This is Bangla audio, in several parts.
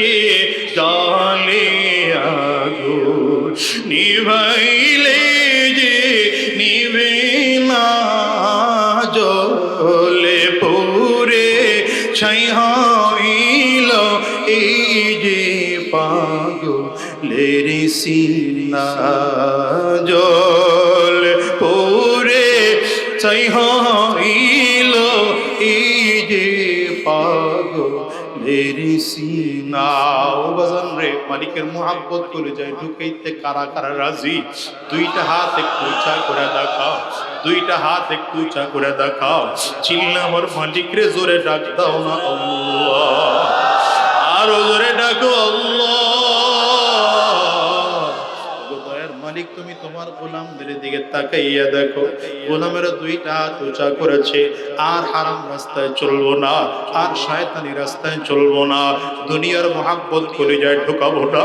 এসে জলে আগো নিভাইলে যে নিবে না জলে পুরে ছাই হইল এই যে পাগো লেরি সিনা। মালিকের মোহাব্বত করে যায়, ঢুকাইতে কারা কারা রাজি? দুইটা হাত একটু উঁচা করে দেখাও, দুইটা হাত একটু উঁচা করে দেখাও। চিল্লা আমার মালিক রে জোরে ডাক দাও না আল্লাহ। আরও জোরে ডাকো আল্লাহ। মালিক, তুমি তোমার গোলামদের দিকে তাকাইয়া দেখো। গোলামেরা দুইটা হাত উঁচা করেছে। আর হারাম রাস্তায় চলবো না, আর শয়তানি রাস্তায় চলবো না। দুনিয়ার মোহাব্বত খুলে যায় ঢোকাবো না,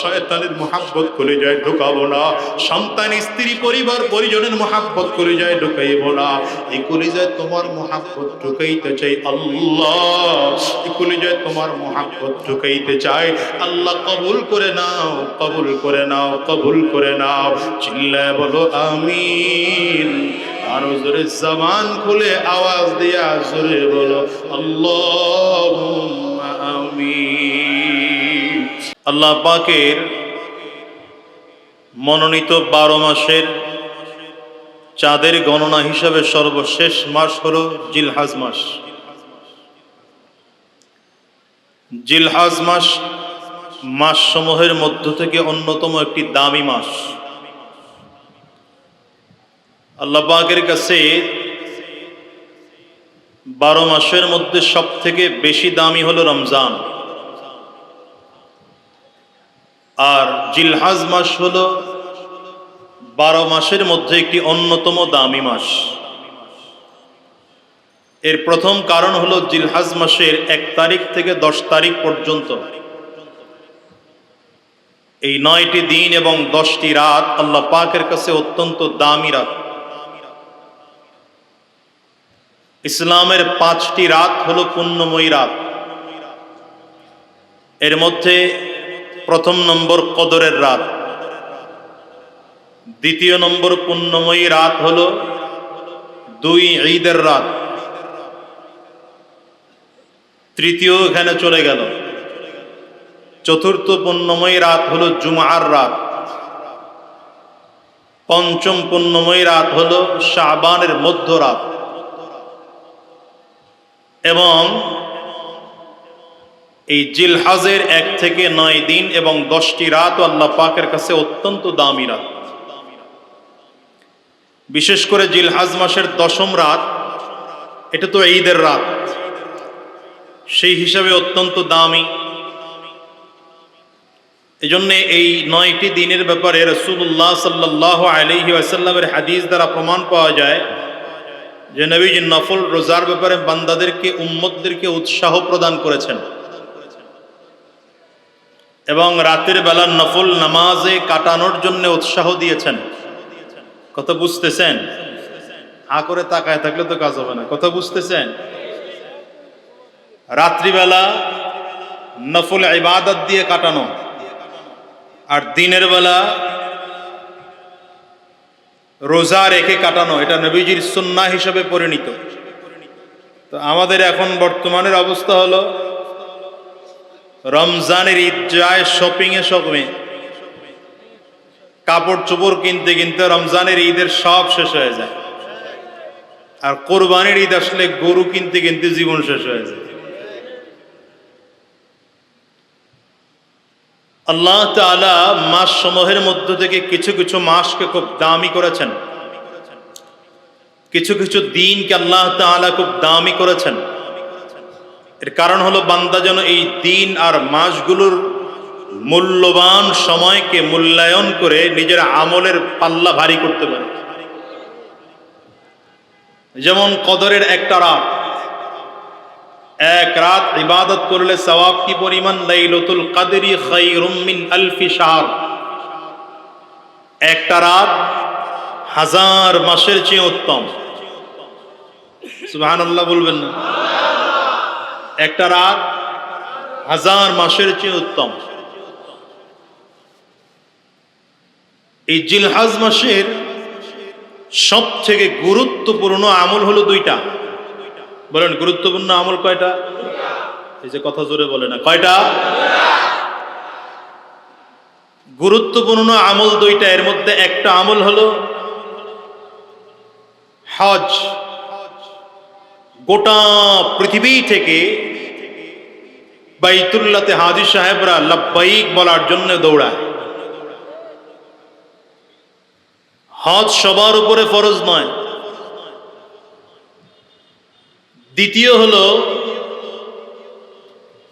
শয়তানের মোহাব্বত খুলে যায় ঢোকাবো না। সন্তান, স্ত্রী, পরিবার, পরিজনের মোহাব্বত করে যায় ঢুকাইবো না। এই কলিজায় তোমার মোহাব্বত ঢুকাইতে চাই আল্লাহ। এই কলিজায় তোমার মোহাব্বত ঢুকাইতে চাই আল্লাহ। কবুল করে নাও, কবুল করে নাও, কবুল করে নাও। চিল্লায় বলো আমিন। আরও জোরে জবান খুলে আওয়াজ দিয়া জোরে বলো আল্লাহ পাকের মনোনীত বারো মাসের চাঁদের গণনা হিসাবে সর্বশেষ মাস হল জিলহাজ মাস। জিলহাজ মাস মাস সমূহের মধ্য থেকে অন্যতম একটি দামি মাস। আল্লাহ পাকের কাছে বারো মাসের মধ্যে সব থেকে বেশি দামি হলো রমজান। আর জিলহাজ মাস হলো বারো মাসের মধ্যে একটি অন্যতম দামি মাস। এর প্রথম কারণ হলো জিলহাজ মাসের এক তারিখ থেকে দশ তারিখ পর্যন্ত। এই নয়টি দিন এবং দশটি রাত আল্লাহ পাকের কাছে অত্যন্ত দামি রাত। ইসলামের পাঁচটি রাত হলো পুণ্যময়ী রাত। এর মধ্যে প্রথম নম্বর কদরের রাত। দ্বিতীয় নম্বর পুণ্যময়ী রাত হলো দুই ঈদের রাত। তৃতীয় এখানে চলে গেল। চতুর্থ পুণ্যময়ী রাত হলো জুমার রাত। পঞ্চম পুণ্যময়ী রাত হলো শাবানের মধ্য রাত এবং এই জিলহাজের এক থেকে নয় দিন এবং দশটি রাত আল্লাহ পাকের কাছে অত্যন্ত দামি রাত। বিশেষ করে জিলহাজ মাসের দশম রাত, এটা তো ঈদের রাত। সেই হিসাবে অত্যন্ত দামি। এজন্য এই নয়টি দিনের ব্যাপারে রসুল্লাহ সাল্লাহ আলহি হাদিস দ্বারা প্রমাণ পাওয়া যায় যে নবীজি নফল রোজার ব্যাপারে বান্দাদেরকে, উম্মতদেরকে উৎসাহ প্রদান করেছেন। এবং রাতের বেলা নফল নামাজে কাটানোর জন্য উৎসাহ দিয়েছেন। কথা বুঝতেছেন? হা করে তাকায় থাকলে তো কাজ হবে না। কথা বুঝতেছেন? রাত্রিবেলা নফল ইবাদত দিয়ে কাটানো। আর দিনের বেলা রোজা রেখে কাটানো, এটা নবীজির সুন্না হিসেবে পরিণত। তো আমাদের এখন বর্তমানের অবস্থা হলো, রমজানের ঈদ যায় শপিং এ শপে কাপড় চোপড় কিনতে কিনতে রমজানের ঈদের সব শেষ হয়ে যায়। আর কোরবানির ঈদ আসলে গরু কিনতে কিনতে জীবন শেষ হয়ে যায়। আল্লাহ তালা মাস সমূহের মধ্য থেকে কিছু কিছু মাসকে খুব দামি করেছেন। কিছু কিছু দিনকে আল্লাহ তালা খুব দামি করেছেন। এর কারণ হলো বান্দা যেন এই দিন আর মাসগুলোর মূল্যবান সময়কে মূল্যায়ন করে নিজের আমলের পাল্লা ভারী করতে পারে। যেমন কদরের একটা রাত এক রাত ইবাদত করলে সওয়াব কি পরিমাণ? লাইলাতুল কাদরি খায়রুম মিন আলফি শাহর। একটা রাত হাজার মাসের চেয়ে উত্তম। সুবহানাল্লাহ বলবেন না? একটা রাত হাজার মাসের চেয়ে উত্তম। এই জিলহাজ মাসের সব থেকে গুরুত্বপূর্ণ আমল হলো দুইটা। বলেন, গুরুত্বপূর্ণ আমল কয়টা? এই যে কথা জোরে বলে না, কয়টা? গুরুত্বপূর্ণ আমল দুইটা, এর মধ্যে একটা আমল হলো হজ। গোটা পৃথিবী থেকে বাইতুল্লাতে হাজি সাহেবরা লাব্বাইক বলার জন্য দৌড়ায়। হজ সবার উপরে ফরজ নয়। দ্বিতীয় হল,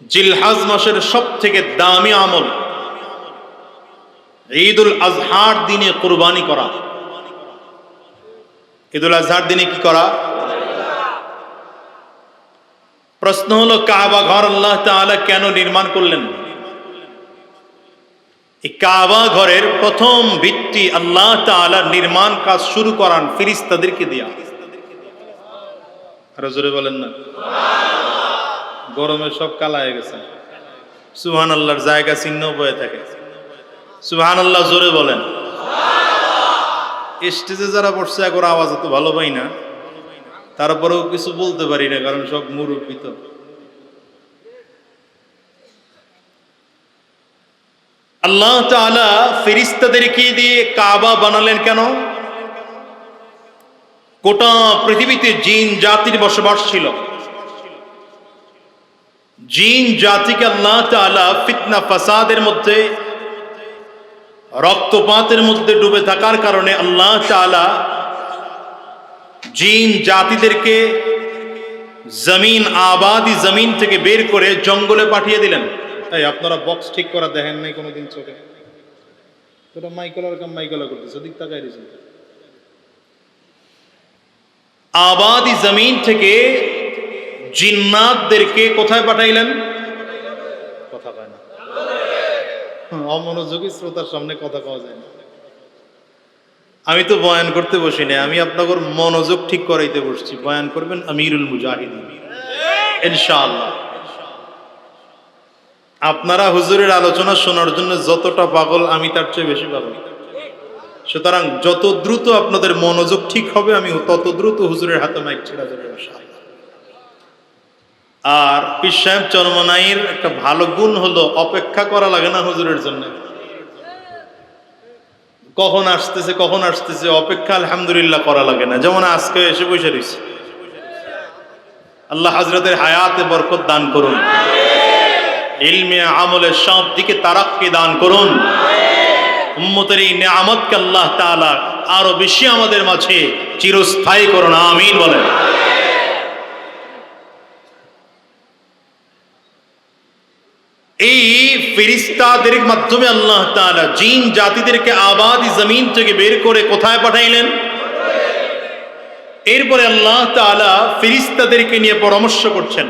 জিলহাজ মাসের সব থেকে দামি আমল, ঈদুল আজহার দিনে কোরবানি করা। ঈদুল আজহার দিনে কি করা? প্রশ্ন হলো, কাবা ঘর আল্লাহ তাআলা কেন নির্মাণ করলেন? এই কাবা ঘরের প্রথম ভিত্তি আল্লাহ তাআলা নির্মাণ কাজ শুরু করান ফিরিস্তাদেরকে দিয়া। আরও জোরে বলেন না। গরমে সব কালা হয়ে গেছে। সুহান আল্লাহর জায়গা চিহ্ন বয়ে থাকে। সুহান আল্লাহ জোরে বলেন। স্টেজে যারা বসছে, এখন আওয়াজ তো ভালো পাই না। তারপরেও কিছু বলতে পারি না, কারণ সব মুরব্বী তো। আল্লাহ তাআলা ফেরিস্তাদেরকে দিয়ে কাবা বানালেন কেন? গোটা পৃথিবীতে জিন জাতির বসবাস ছিল। জিন জাতিকে আল্লাহ তাআলা ফিতনা ফাসাদের মধ্যে, রক্তপাতের মধ্যে ডুবে থাকার কারণে আল্লাহ তাআলা জিন জাতিদেরকে জমিন, আবাদি জমিন থেকে বের করে জঙ্গলে পাঠিয়ে দিলেন। তাই আপনারা বক্স ঠিক করা দেখেন নাই কোনোদিন চোখে? তোরা মাইকলার কাম মাইকলা করতেছে দিক তাকাই দিয়েছেন আবাদি জমিন থেকে জিন্নাতদেরকে কোথায় পাঠাইলেন? কথা কয় না। অমনোযোগী শ্রোতার সামনে কথা কওয়া যায় না। আমি তো বয়ান করতে বসি না আমি আপনাদের মনোযোগ ঠিক করাইতে বসছি। বয়ান করবেন আমিরুল মুজাহিদিন। ইনশাআল্লাহ। আপনারা হুজুরের আলোচনা শোনার জন্য যতটা পাগল আমি তার চেয়ে বেশি পাগল। সুতরাং যত দ্রুত আপনাদের মনোযোগ ঠিক হবে, আমি তত দ্রুত হুজুরের হাতে মাইক ছেড়া যাবে আর পিসাহেব চরমনাইয়ের একটা ভালো গুণ হলো, অপেক্ষা করা লাগে না হুজুরের জন্য। কখন আসতেছে কখন আসতেছে, অপেক্ষা আলহামদুলিল্লাহ করা লাগে না। যেমন আজকে এসে বসে রয়েছে আল্লাহ হাজরতের হায়াতে বরকত দান করুন। ইলমে আমলের সব দিকে তারাক্কি দান করুন। উম্মতের এই নেয়ামতকে আল্লাহ তাআলা আরও বেশি আমাদের মাঝে চিরস্থায়ী করুন, আমিন বলেন। এই ফেরিস্তাদের মাধ্যমে আল্লাহ তাআলা জিন জাতিদেরকে আবাদি জমিন থেকে বের করে কোথায় পাঠাইলেন? এরপরে আল্লাহ তাআলা ফেরিস্তাদেরকে নিয়ে পরামর্শ করছেন।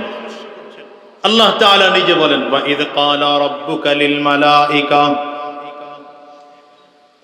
আল্লাহ তাআলা নিজে বলেন ওয়াইদ ক্বালা রাব্বুকা লিল মালাইকা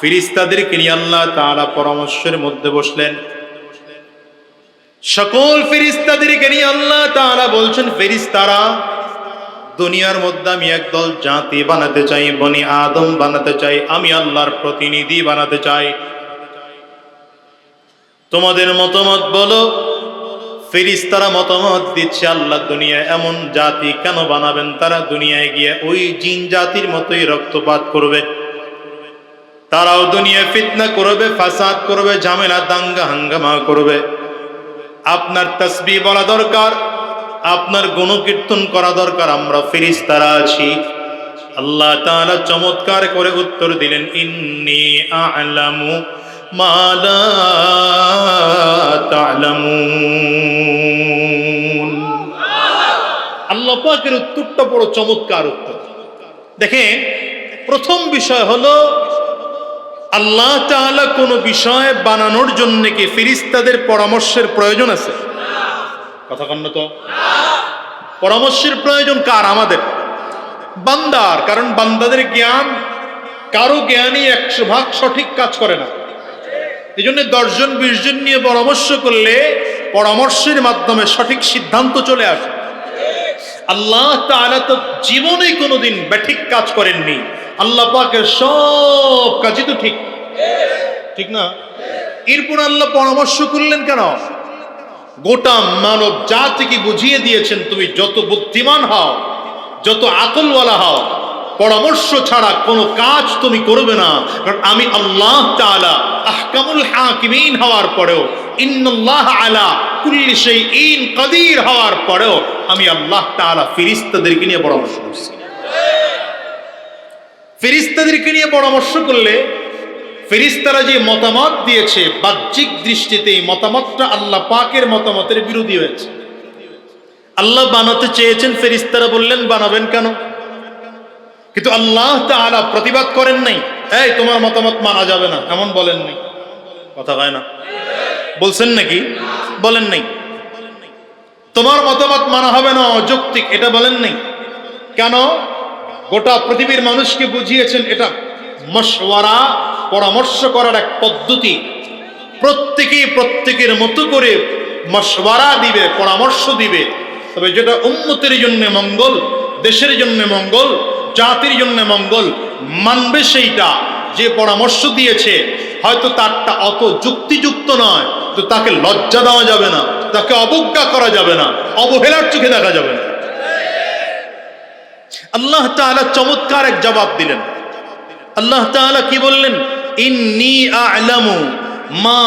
ফিরিস্তাদেরকে নিয়ে আল্লাহ তাআলা পরামর্শের মধ্যে বসলেন। সকল ফিরিস্তাদেরকে নিয়ে আল্লাহ তাআলা বলছেন, ফেরিস্তারা, দুনিয়ার মধ্যে আমি একদল জাতি বানাতে চাই, বনি আদম বানাতে চাই, আমি আল্লাহর প্রতিনিধি বানাতে চাই। তোমাদের মতামত বলো, ফেরিস্তারা মতামত দিচ্ছে, আল্লাহ দুনিয়ায় এমন জাতি কেন বানাবেন? তারা দুনিয়ায় গিয়ে ওই জিন জাতির মতোই রক্তপাত করবে। তারাও দুনিয়া ফিতনা করবে, ফাসাদ করবে, ঝামেলা দাঙ্গা হাঙ্গামা করবে। আপনার তসবি বলা দরকার, আপনার গুণকীর্তন করা দরকার, আমরা ফিরিস তারা আছি। আল্লাহ তালা চমৎকার করে উত্তর দিলেন, ইন্নি আলামু মালা তালামুন। উত্তরটা বড় চমৎকার উত্তর। দেখেন, প্রথম বিষয় হলো আল্লাহ তাআলা কোনো বিষয় বানানোর জন্য কি ফিরিস্তাদের পরামর্শের প্রয়োজন আছে? কথা কন্ন তো। পরামর্শের প্রয়োজন কার? আমাদের। বান্দার। কারণ বান্দাদের জ্ঞান কারও জ্ঞানই একশো ভাগ সঠিক কাজ করে না। এই জন্য দশজন বিশ জন নিয়ে পরামর্শ করলে পরামর্শের মাধ্যমে সঠিক সিদ্ধান্ত চলে আসে। আল্লাহ তো জীবনে কোনোদিন ব্যাঠিক কাজ করেননি। আল্লাহ পাকের সব কাজই তো ঠিক। ঠিক না? এরপর আল্লাহ পরামর্শ করলেন কেন? গোটা মানব জাতিকে বুঝিয়ে দিয়েছেন, তুমি যত বুদ্ধিমান হও, যত আকলওয়ালা হও, পরামর্শ ছাড়া কোনো কাজ তুমি করবে না। কারণ আমি আল্লাহ তাআলা আহকামুল হাকিমিন হওয়ার পরেও, ইন্নাল্লাহ আলা কুল্লি শাইইন কাদির হওয়ার পরেও আমি আল্লাহ তাআলা ফেরেশতাদেরকে নিয়ে পরামর্শ করছি। ফেরেশতাদেরকে নিয়ে পরামর্শ করলে ফেরিস্তারা যে মতামত দিয়েছে, বাহ্যিক দৃষ্টিতে এই মতামতটা আল্লাহ পাকের মতামতের বিরোধী হয়েছে। আল্লাহ বানাতে চেয়েছেন, ফেরিস্তারা বললেন, বানাবেন কেন? কিন্তু আল্লাহ তাআলা প্রতিবাদ করেন নাই, এই, তোমার মতামত মানা যাবে না। এমন বলেন নাই। কথা হয় না? বলছেন নাকি? বলেন নাই। তোমার মতামত মানা হবে না, অযৌক্তিক, এটা বলেন নাই। কেন? গোটা পৃথিবীর মানুষকে বুঝিয়েছেন এটা মশওয়ারা, পরামর্শ করার এক পদ্ধতি। প্রত্যেকেই প্রত্যেকের মতো করে মশওয়ারা দিবে, পরামর্শ দিবে। তবে যেটা উন্নতির জন্য মঙ্গল, দেশের জন্য মঙ্গল, জাতির জন্য মঙ্গল, মানবে সেইটা। যে পরামর্শ দিয়েছে, হয়তো তারটা অত যুক্তিযুক্ত নয়, তো তাকে লজ্জা দেওয়া যাবে না, তাকে অবজ্ঞা করা যাবে না, অবহেলার চোখে দেখা যাবে না। আল্লাহ তাআলা চমৎকার এক জবাব দিলেন। আল্লাহ তাআলা কি বললেন? ইন্নি আ'লামু মা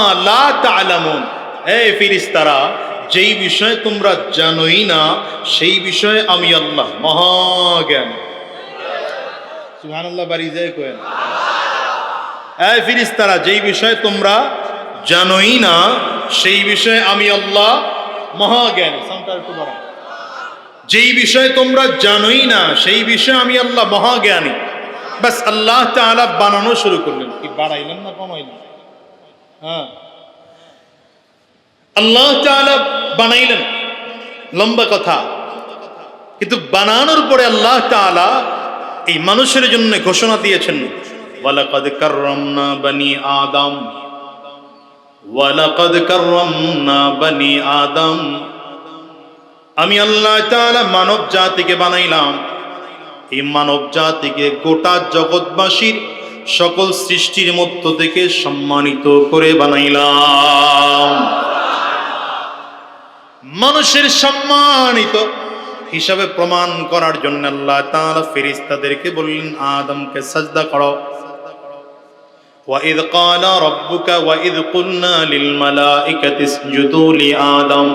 যেই বিষয়ে তোমরা জানোই না, সেই বিষয়ে আমি আল্লাহ মহাজ্ঞান। সুবহানাল্লাহ, বাড়ি ফেরেশতারা, যেই বিষয়ে তোমরা জানোই না, সেই বিষয়ে আমি আল্লাহ মহাজ্ঞান। বাড়াও যেই বিষয়ে তোমরা জানোই না, সেই বিষয়ে আমি আল্লাহ মহাজ্ঞানী। বাস আল্লাহ তাআলা বানানো শুরু করলেন। কি, বাড়াইলেন না কমাইলেন? হ্যাঁ। আল্লাহ তাআলা বানাইলেন। লম্বা কথা। কিন্তু বানানোর পরে আল্লাহ তাআলা এই মানুষের জন্য ঘোষণা দিয়েছেন। ওয়ালাকাদ কাররামনা বানি আদম। ওয়ালাকাদ কাররামনা বানি আদম। আমি আল্লাহ তাআলা মানব জাতিকে বানাইলাম এই মানব জাতিকে গোটা জগৎবাসীর সকল সৃষ্টির মধ্য থেকে সম্মানিত করে বানাইলাম মানুষের সম্মানিত হিসাবে প্রমাণ করার জন্য আল্লাহ তাআলা ফেরেশতাদেরকে বললেন আদমকে সাজদা করো وإذ قال ربك وإذ قلنا للملائكة اسجدوا لآدم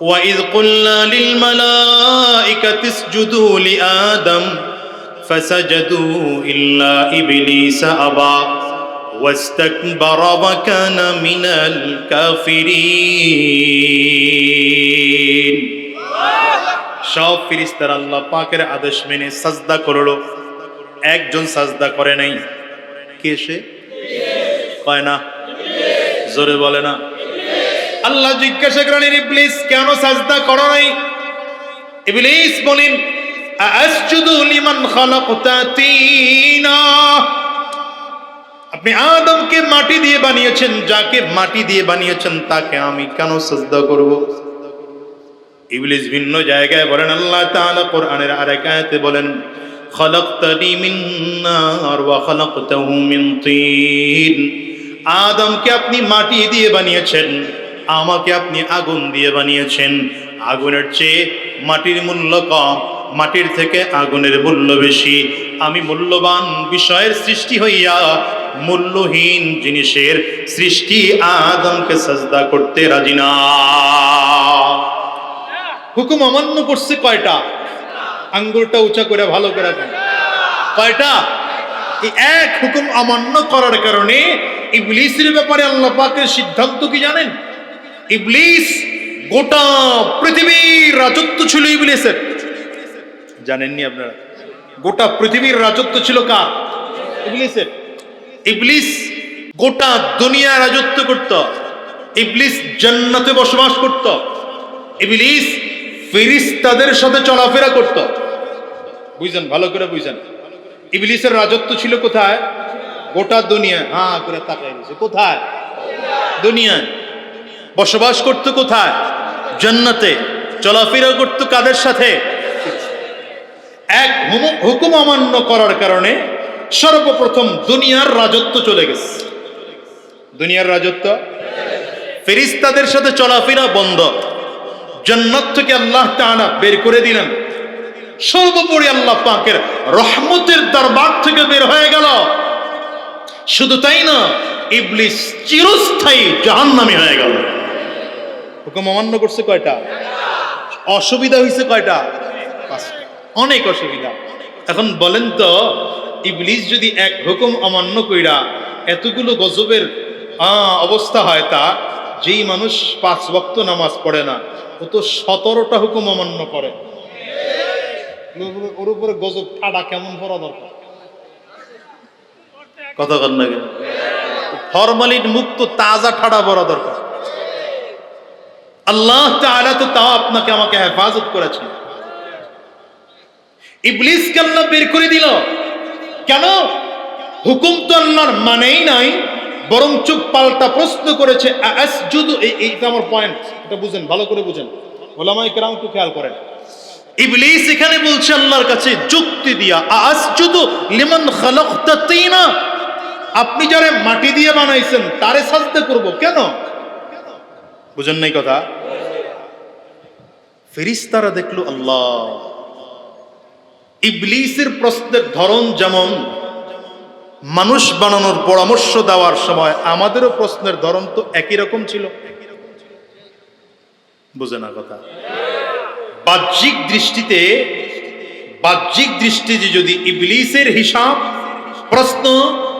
وإذ قلنا للملائكة اسجدوا لآدم فسجدوا إلا إبليس أبى واستكبر وكان من الكافرين সব ফিরিস্তার আল্লাহ পাকের আদেশ মেনে সাজদা করলো একজন সাজদা করে নাই কে সে কয় না জোরে বলে না আল্লাহ জিজ্ঞাসা করেন ইবলিস কেন সাজদা করো নাই? ইবলিস বলেন আসজুদু লিমান খালাকতা তিনা। আপনি আদমকে মাটি দিয়ে বানিয়েছেন, যাকে মাটি দিয়ে বানিয়েছেন, তাকে আমি কেন সাজদা করব? ইবলিস ভিন্ন জায়গায় বলেন, আল্লাহ তাআলা কোরআনের আরেক আয়াতে বলেন, খলাকতানি মিন নার ওয়া খলাকতাহু মিন তিন। আদমকে আপনি মাটি দিয়ে বানিয়েছেন আমাকে আপনি আগুন দিয়ে বানিয়েছেন। আগুনের চেয়ে মাটির মূল্য কম, মাটির থেকে আগুনের মূল্য বেশি। আমি মূল্যবান বিষয়ের সৃষ্টি হইয়া মূল্যহীন জিনিসের সৃষ্টি আদমকে সাজদা করতে রাজি না। হুকুম অমান্য করছে কয়টা? আঙ্গুলটা উঁচা করে ভালো করে কয়টা? এক হুকুম অমান্য করার কারণে ইবলিসের ব্যাপারে আল্লাহ পাকের সিদ্ধান্ত কি জানেন? ইবলিস, গোটা পৃথিবীর রাজত্ব ছিল ইবলিসের। জানেননি আপনারা? গোটা পৃথিবীর রাজত্ব ছিল কার? ইবলিসের। ইবলিস গোটা দুনিয়া রাজত্ব করত। ইবলিস জান্নাতে বসবাস করত। ইবলিস ফেরিস্তাদের সাথে চলাফেরা করত। বুঝছেন? ভালো করে বুঝছেন? ইবলিসের রাজত্ব ছিল কোথায়? গোটা দুনিয়া হ্যাঁ করে তাকাই কোথায়? দুনিয়ায়। বসবাস করত কোথায়? জান্নাতে। চলাফেরা করত কাদের সাথে? এক হুকুম অমান্য করার কারণে সর্বপ্রথম দুনিয়ার রাজত্ব চলে গেছে। দুনিয়ার রাজত্ব? ফেরিস্তাদের সাথে চলাফেরা বন্ধ। জান্নাত থেকে আল্লাহ তাআলা বের করে দিলেন। সর্বোপরি আল্লাহ পাকের রহমতের দরবার থেকে বের হয়ে গেল। শুধু তাই না, ইবলিস চিরস্থায়ী জাহান্নামী হয়ে গেল। হুকুম অমান্য করছে কয়টা? অসুবিধা হয়েছে কয়টা? অনেক অসুবিধা। এখন বলেন তো ইবলিস যদি এক হুকুম অমান্য কইরা এতগুলো গজবের অবস্থা হয় তা যেই মানুষ পাঁচ বক্ত নামাজ পড়ে না ও তো সতেরোটা হুকুম অমান্য করে। ওর উপরে- গজব ঠাডা কেমন পড়া দরকার? কথা কর না কেন? ফরমালিন মুক্ত তাজা ঠাডা পড়া দরকার। আল্লাহ তাআলা তো তাও আপনাকে আমাকে হেফাজত করেছেন। ইবলিসকে আল্লাহ বের করে দিল। কেন? হুকুম তো আল্লাহর মানেই নাই বরং চুপ পাল্টা প্রশ্ন করেছে এইটা আমার পয়েন্ট এটা বুঝেন, ভালো করে বুঝেন। ওলামাই কেরাম একটু খেয়াল করেন। ইবলিস এখানে বলছে আল্লাহর কাছে যুক্তি দিয়া আসজুদু লিমান খালাকতা তিনা। আপনি যারে মাটি দিয়ে বানাইছেন, তারে সাজদা করব। কেন? বুঝেন নাই কথা? ফেরিস্তারা দেখল আল্লাহ। ইবলিসের প্রশ্নের ধরন যেমন, মানুষ বানানোর পরামর্শ দেওয়ার সময় আমাদেরও প্রশ্নের ধরন তো একই রকম ছিল। বুঝে না কথা? বাহ্যিক দৃষ্টিতে বাহ্যিক দৃষ্টিতে যদি ইবলিসের হিসাব, প্রশ্ন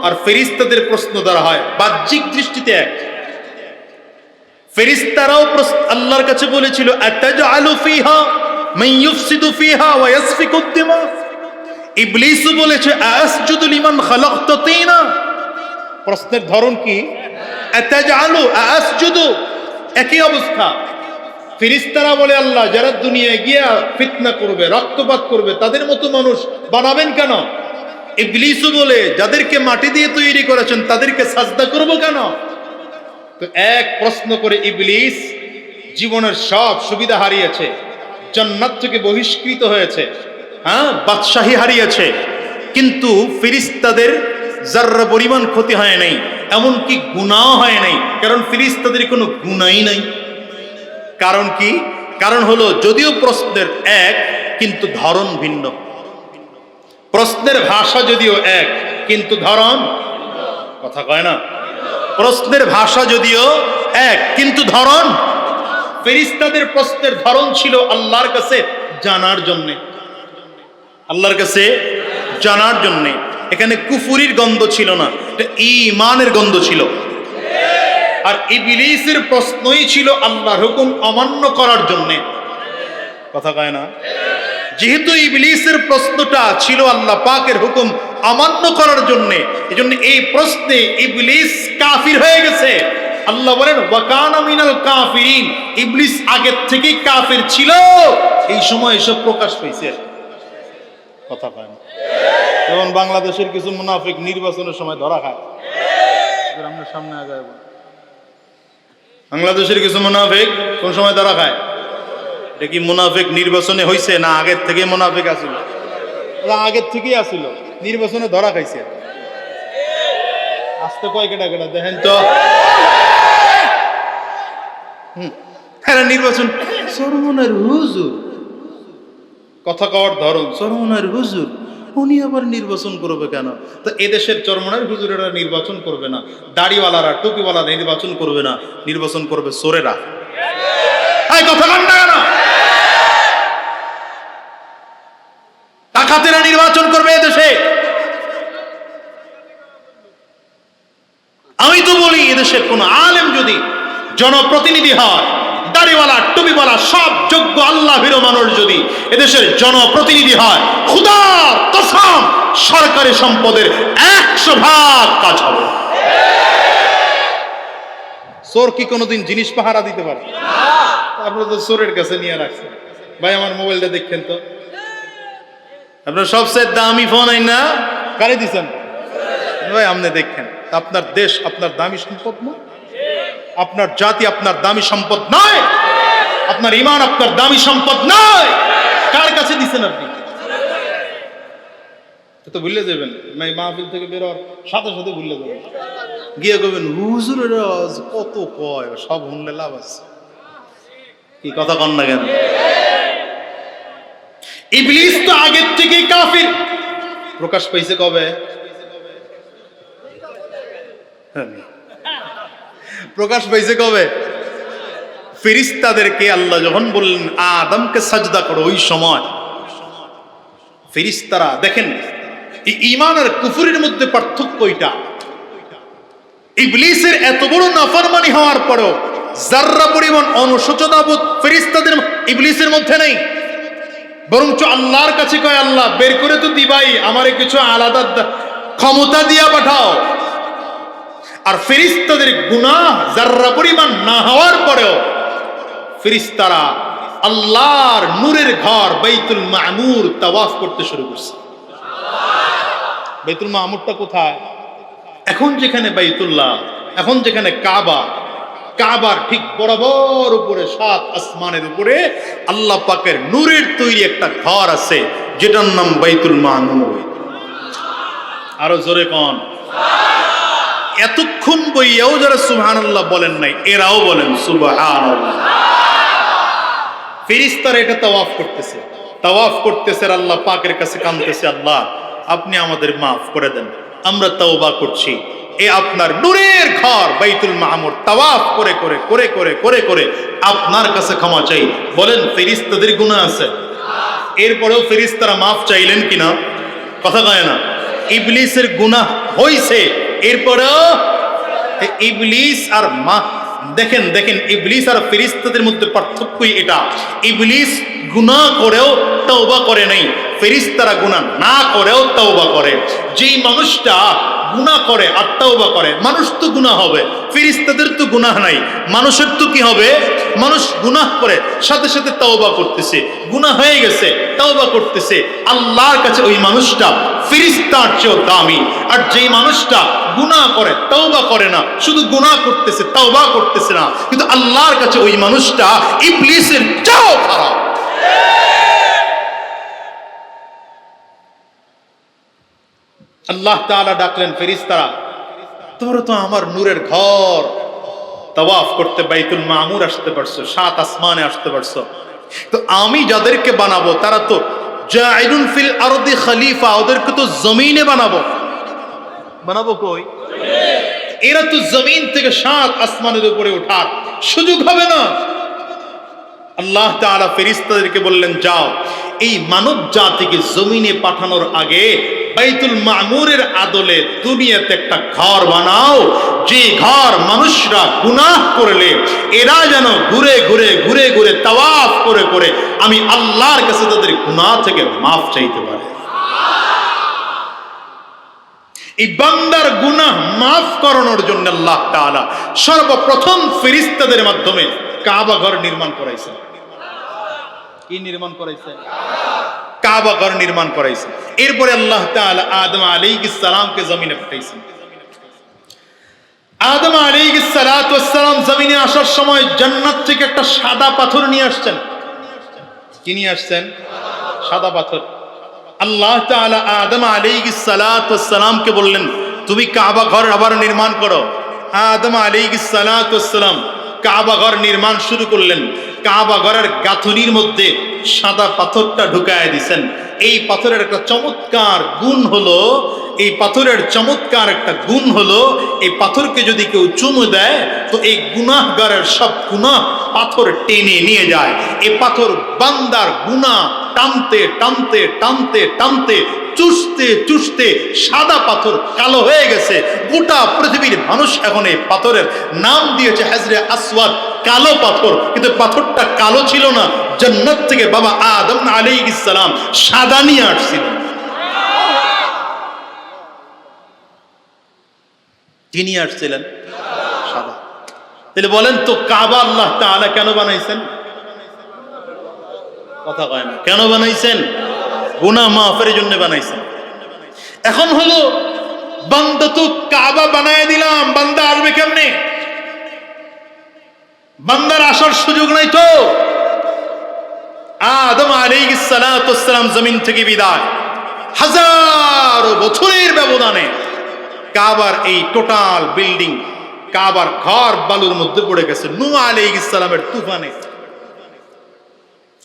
আর ফেরিস্তাদের প্রশ্ন দ্বারা হয়, বাহ্যিক দৃষ্টিতে এক। ফেরিস্তারাও আল্লাহর কাছে বলেছিল ইবলিসও বলেছে তিনা। প্রশ্নের ধরন একই অবস্থা। বলে, আল্লাহ, যারা দুনিয়ায় গিয়া ফিতনা করবে, রক্তপাত করবে, তাদের মতো মানুষ বানাবেন কেন? ইবলিসও বলে, যাদেরকে মাটি দিয়ে তৈরি করেছেন, তাদেরকে সাজদা করব কেন? তো এক প্রশ্ন করে ইবলিস জীবনের সব সুবিধা হারিয়েছে, জান্নাত থেকে বহিষ্কৃত হয়েছে হ্যাঁ বাদশাহী হারিয়েছে, কিন্তু ফিরিস্তাদের যার্রা পরিমাণ ক্ষতি হয় নাই, এমনকি গুণাও হয় নাই, কারণ ফিরিস্তাদের কোনো গুণাই নাই। কারণ কি? কারণ হলো যদিও প্রশ্নের এক, কিন্তু ধরন ভিন্ন। প্রশ্নের ভাষা যদিও এক, কিন্তু ধরন কথা কয় না। প্রশ্নের ভাষা যদিও এক, কিন্তু ধরন? ফেরিস্তাদের প্রশ্নের ধরন ছিল আল্লাহর কাছে জানার জন্যে। আল্লাহর কাছে জানার জন্যে। এখানে কুফুরির গন্ধ ছিল না, এটা ইমানের গন্ধ ছিল। আর ইবলিসের প্রশ্নই ছিল আল্লাহর হুকুম অমান্য করার জন্যে। কথা কয় না? যেহেতু ইবলিসের প্রশ্নটা ছিল আল্লাহ পাকের হুকুম অমান্য করার জন্যে এই জন্য এই প্রশ্নে ইবলিস কাফির হয়ে গেছে। আল্লাহ বলেন, ওয়াকানা মিনাল কাফিরিন। ইবলিস আগের থেকেই কাফির ছিল। এই সময় এসব প্রকাশ পেয়েছে। কথা না। যেমন বাংলাদেশের কিছু মুনাফিক নির্বাচনের সময় ধরা খায়। আমরা সামনে আগায় বাংলাদেশের কিছু মুনাফিক কোন সময় ধরা খায়? এটা কি মুনাফিক নির্বাচনে হয়েছে না আগের থেকে মুনাফিক আসিল ওরা আগের থেকেই আসিল নির্বাচনে ধরা খাইছে। আসতে কয় কেটা কেটা দেখেন তো। হুম, হ্যাঁ নির্বাচন সরমনের হুজুর। কথা কওয়ার ধরন। চরমনার হুজুর উনি আবার নির্বাচন করবে কেন? তো এদেশের চরমনার হুজুরেরা নির্বাচন করবে না দাড়িওয়ালারা টুপিওয়ালারা নির্বাচন করবে না নির্বাচন করবে সোরেরা এই কথা কন না কেন? ডাকাতেরা নির্বাচন করবে এদেশে। আমি তো বলি এদেশের কোন আলেম যদি জনপ্রতিনিধি হয় দাড়িওয়ালা টুপিওয়ালা সব যোগ্য আল্লাহ ভীর মানুষ যদি এদেশের জনপ্রতিনিধি হয় খুদা কসম সরকারি সম্পদের একশো ভাগ কাজ হবে। চোর কি কোনোদিন জিনিস পাহারা দিতে পারে? আপনারা তো চোরের কাছে নিয়ে রাখছেন ভাই আমার মোবাইলটা দেখছেন তো। আপনার সবচেয়ে দামি ফোন আই না? কারে দিচ্ছেন ভাই, আপনি দেখেন, আপনার দেশ আপনার দামি সম্পদ না? আপনার জাতি আপনার দামি সম্পদ নয়। আপনার ইমান আপনার দামি সম্পদ নয়। কার কাছে দিচ্ছেন আপনি? তো ভুলে যাবেন। এই মাহফিল থেকে বের হওয়ার সাথে সাথে ভুলে যাবেন। গিয়ে কবেন হুজুরের কত কয়? সব শুনলে লাভ আছে। কি কথা কন না কেন? ইবলিস তো আগের থেকেই কাফির। প্রকাশ পাইছে কবে? প্রকাশ পাইছে কবে? ফেরিস্তাদেরকে আল্লাহ যখন বললেন, আদমকে সাজদা করো ওই সময়। ফেরিস্তারা দেখেন ইমান আর কুফুরের মধ্যে পার্থক্য এটা ইবলিসের এত বড় নাফরমানি হওয়ার পরও জাররা পরিমাণ অনুশোচনাবোধ ফেরিস্তাদের, ইবলিসের মধ্যে নেই। বরঞ্চ আল্লাহর কাছে কয়, আল্লাহ, বের করে তো দিবাই, আমারে কিছু আলাদা ক্ষমতা দিয়া পাঠাও। আর ফেরিস্তাদের গুনাহ জাররা পরিমাণ না হওয়ার পরেও ফেরিস্তারা আল্লাহর নূরের ঘর বাইতুল মামুর তাওয়াফ করতে শুরু করছে। বাইতুল মামুরটা কোথায়? এখন যেখানে বাইতুল্লাহ, এখন যেখানে কাবা কাবার ঠিক বরাবর উপরে, সাত আসমানের উপরে আল্লাহ পাকের নূরের তৈরি একটা ঘর আছে, যেটার নাম বাইতুল মামুর আরও জোরে কন। এতক্ষণ বইয়াও যারা সুবহান বলেন নাই, এরাও বলেন সুবহান ফেরিস্তারা এটা তাওয়াফ করতেছে। তাওয়াফ করতেছে আল্লাহ পাকের কাছে কাঁদতেছে আল্লাহ, আপনি আমাদের মাফ করে দেন। আমরা তাওবা করছি। এ আপনার নূরের ঘর বাইতুল মামুর তাওয়াফ করে করে করে করে করে করে আপনার কাছে ক্ষমা চাই। বলেন, ফেরিস্তাদের গুনাহ আছে। এরপরেও ফেরিস্তারা মাফ চাইলেন কিনা? কথা কয় না। ইবলিসের গুনাহ হইছে। এরপরেও ইবলিস আর মা, দেখেন দেখেন, ইবলিস আর ফেরিস্তাদের মধ্যে পার্থক্যই এটা। ইবলিস গুনাহ করেও তওবা করে নাই। ফেরিস্তারা গুনাহ না করেও তওবা করে। যেই মানুষটা গুনাহ করে আর তওবা করে, মানুষ তো গুনাহ হবে, ফেরিস্তাদের তো গুনাহ নাই। মানুষের তো কি হবে? মানুষ গুনাহ করে, সাথে সাথে তওবা করতেছে। গুনাহ হয়ে গেছে, তওবা করতেছে। আল্লাহর কাছে ওই মানুষটা ফিরিস্তার চেয়েও দামি। আর যেই মানুষটা গুনাহ করে, তওবা করে না, শুধু গুনাহ করতেছে, তওবা করতেছে না, কিন্তু আল্লাহর কাছে ওই মানুষটা ইবলিসের চাও খারাপ। আল্লাহ তালা ডাকলেন ফেরিস্তারা তোমরা তো আমার নূরের ঘর। তাওয়াফ করতে বাইতুল মামুর আসতে পারছ, সাত আসমানে আসতে পারছ। তো আমি যাদেরকে বানাবো, তারা তো জাইলুন ফিল আরদি খলিফা, ওদেরকে তো জমিনে বানাবো। বানাবো কই? এরা তো জমিন থেকে সাত আসমানের উপরে ওঠার সুযোগ হবে না। আল্লাহ তাআলা ফেরিস্তাদেরকে বললেন, যাও, এই মানব জাতিকে জমিনে পাঠানোর আগে বাইতুল মামুরের আদলে দুনিয়াতে একটা ঘর বানাও। যে ঘর মানুষরা গুনাহ করলে, এরা যেন ঘুরে ঘুরে ঘুরে ঘুরে তাওয়াফ করে করে আমি আল্লাহর কাছে তাদের গুনাহ থেকে মাফ চাইতে পারে। এই বান্দার গুনাহ মাফ করানোর জন্য আল্লাহ তাআলা সর্বপ্রথম ফেরিস্তাদের মাধ্যমে কাবা ঘর নির্মাণ করাইছেন। কি নির্মাণ করাইছেন কাবা ঘর নির্মাণ করাইছেন এরপরে আল্লাহ তাআলা আদম আলাইহিস সালামকে জমিনে পাঠাইছেন। আদম আলাইহিস সালাতু সালাম জমিনে আসার সময় জান্নাত থেকে একটা সাদা পাথর নিয়ে আসছেন। কি নিয়ে আসছেন? সাদা পাথর। আল্লাহ তাআলা আদম আলাইহিস সালাতু সালামকে বললেন, তুমি কাবা ঘর আবার নির্মাণ করো। আদম আলাইহিস সালাতু সালাম কাবা ঘর নির্মাণ শুরু করলেন। কাবা ঘরের গাঁথুনির মধ্যে সাদা পাথরটা ঢুকায় দিছেন। এই পাথরের একটা চমৎকার গুণ হলো এই পাথরের চমৎকার একটা গুণ হলো, এই পাথরকে যদি কেউ চুমু দেয়, তো এই গুনাহগারের সব গুনাহ পাথর টেনে নিয়ে যায়। এই পাথর বান্দার গুনাহ টানতে টানতে টানতে টানতে, চুষতে চুষতে সাদা পাথর কালো হয়ে গেছে। গোটা পৃথিবীর মানুষ এখন এই পাথরের নাম দিয়েছে হাজরে আসওয়াদ, কালো পাথর। কিন্তু পাথরটা কালো ছিল না। জান্নাত থেকে বাবা আদম আলাইহিস সালাম সাদা নিয়ে আসছিলেন নিয়ে আসছিলেন, সাদা। তাহলে বলেন তো, কাবা আল্লাহ তাআলা কেন বানাইছেন? কথা কয় না। কেন বানাইছেন? গুনা মাফের জন্য বানাইছেন। এখন হলো, বান্দা তো কাবা বানায় দিলাম, বান্দা আসবে কেমনে? বান্দার আসার সুযোগ নাই তো। আদম সালাতু ওয়াসসালাম জমিন থেকে বিদায়। হাজার বছরের ব্যবধানে কাবার এই টোটাল বিল্ডিং কাবার ঘর বালুর মধ্যে পড়ে গেছে। নূ আলাইহিস সালামের তুফানে।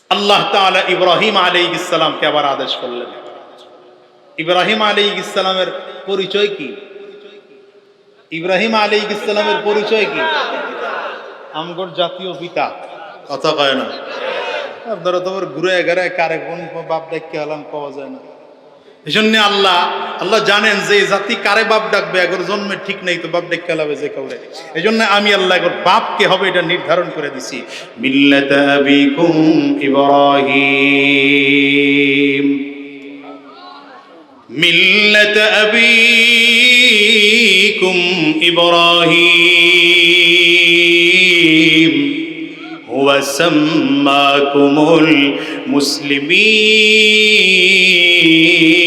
আল্লাহ তাআলা ইব্রাহিম আলাইহিস সালামকে আবার আদেশ করলেন। ইব্রাহিম আলাইহিস সালামের পরিচয় কি? ইব্রাহিম আলাইহিস সালামের পরিচয় কি? আমগর জাতীয় পিতা। কথা কয় না। আপনারা তোমার ঘুরে ঘুরে কারে কোন বাপ ডাককে হলাম পাওয়া যায় না। এই জন্য আল্লাহ আল্লাহ জানেন যে জাতি কারে বাপ ডাকবে এখন জন্মে ঠিক নেই, তো বাপ ডেকে খেলাবে যে কাউরে। এই জন্য আমি আল্লাহ এখন বাপকে হবে এটা নির্ধারণ করে দিছি। ইব্রাহিম। মিল্লাত আবিকুম ইব্রাহিম। হুয়া সাম্মাকুমুল মুসলিমিন